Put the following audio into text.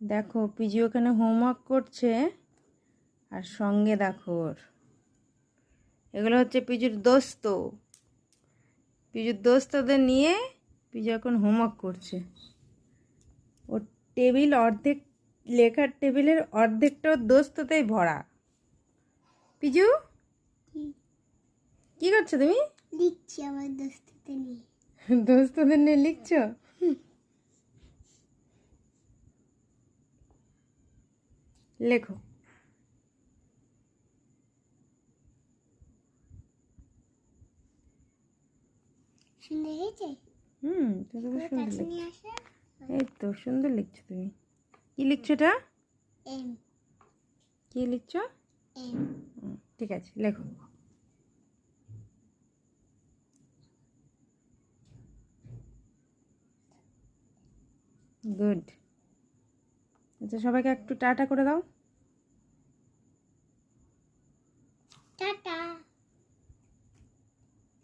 দেখো পিজি ওখানে হোমওয়ার্ক করছে আর সঙ্গে দেখো ওর। এগুলো হচ্ছে পিজুর দোস্ত। পিজুর দোস্তদের নিয়ে পিজু এখন হোমওয়ার্ক করছে। ওর টেবিল অর্ধেক লেখার টেবিলের অর্ধেকটা ওর দোস্ততেই ভরা। পিজু? কি করছ তুমি? লিখছি আমার দোস্ততে নিয়ে। দোস্তদের নিয়ে লিখছো? লেখো। সুন্দর হয়েছে? হুম তুমি খুব সুন্দর লিখছো। এই তো সুন্দর লিখছো তুমি। কি লিখছো এটা? এম। কি লিখছো? এম। ঠিক আছে লেখো। গুড। আচ্ছা সবাইকে একটু টাটা করে দাও।